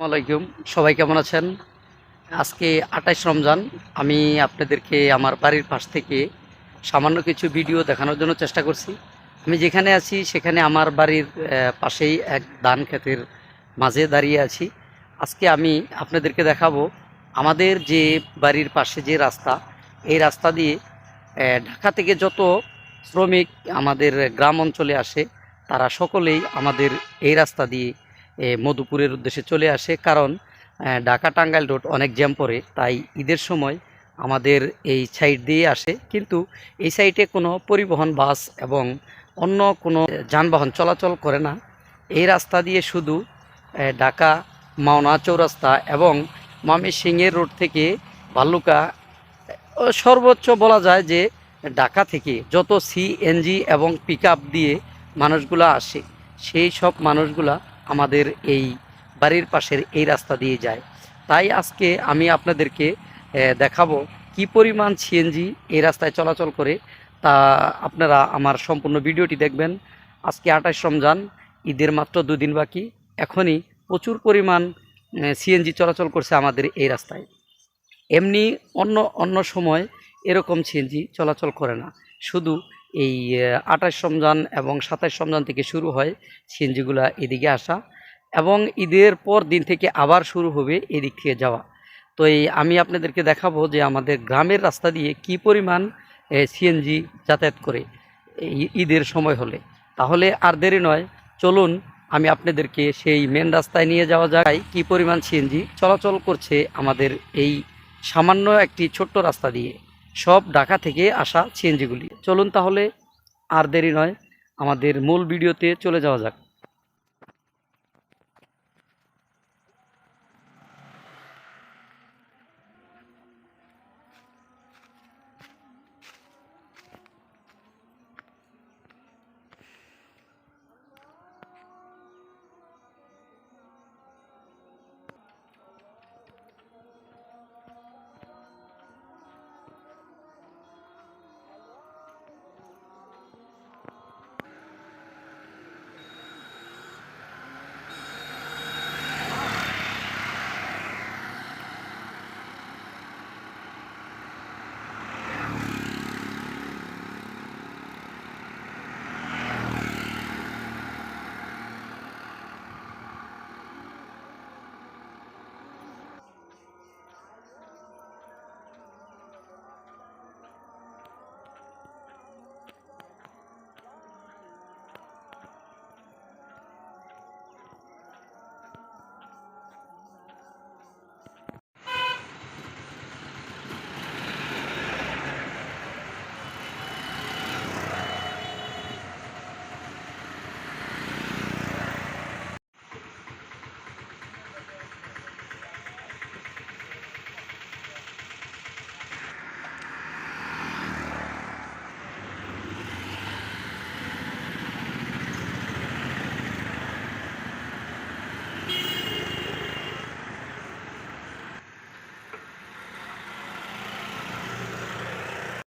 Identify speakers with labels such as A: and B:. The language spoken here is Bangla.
A: আসসালামাইকুম সবাই কেমন আছেন? আজকে আঠাইশ রমজান। আমি আপনাদেরকে আমার বাড়ির পাশ থেকে সামান্য কিছু ভিডিও দেখানোর জন্য চেষ্টা করছি। আমি যেখানে আছি, সেখানে আমার বাড়ির পাশেই এক ধান ক্ষেতের মাঝে দাঁড়িয়ে আছি। আজকে আমি আপনাদেরকে দেখাবো আমাদের যে বাড়ির পাশে যে রাস্তা, এই রাস্তা দিয়ে ঢাকা থেকে যত শ্রমিক আমাদের গ্রাম অঞ্চলে আসে, তারা সকলেই আমাদের এই রাস্তা দিয়ে মধুপুরের উদ্দেশ্যে চলে আসে। কারণ ঢাকা টাঙ্গাইল রোড অনেক জ্যাম পড়ে, তাই ঈদের সময় আমাদের এই সাইড দিয়ে আসে। কিন্তু এই সাইডে কোনো পরিবহন, বাস এবং অন্য কোনো যানবাহন চলাচল করে না। এই রাস্তা দিয়ে শুধু ঢাকা মাওনা চৌরাস্তা এবং ময়মনসিংহের রোড থেকে ভাল্লুকা সর্বোচ্চ বলা যায় যে ঢাকা থেকে যত সিএনজি এবং পিক দিয়ে মানুষগুলা আসে, সেই সব মানুষগুলা আমাদের এই বাড়ির পাশের এই রাস্তা দিয়ে যায়। তাই আজকে আমি আপনাদেরকে দেখাবো কি পরিমাণ সিএনজি এই রাস্তায় চলাচল করে। তা আপনারা আমার সম্পূর্ণ ভিডিওটি দেখবেন। আজকে আঠাশ রমজান, ঈদের মাত্র দুদিন বাকি। এখনই প্রচুর পরিমাণ সিএনজি চলাচল করছে আমাদের এই রাস্তায়। এমনি অন্য অন্য সময় এরকম সিএনজি চলাচল করে না। শুধু এই আঠাশ রমজান এবং সাতাশ রমজান থেকে শুরু হয় সিএনজিগুলা এদিকে আসা এবং ঈদের পর দিন থেকে আবার শুরু হবে এদিক থেকে যাওয়া। তো এই আমি আপনাদেরকে দেখাবো যে আমাদের গ্রামের রাস্তা দিয়ে কি পরিমাণ সিএনজি যাতায়াত করে ঈদের সময় হলে। তাহলে আর দেরি নয়, চলুন আমি আপনাদেরকে সেই মেন রাস্তায় নিয়ে যাওয়া যায় কি পরিমাণ সিএনজি চলাচল করছে আমাদের এই সামান্য একটি ছোট্ট রাস্তা দিয়ে। সব ঢাকা থেকে আসা সিএনজিগুলি। চলুন তাহলে আর দেরি নয়। আমাদের মূল ভিডিওতে চলে যাওয়া যাক।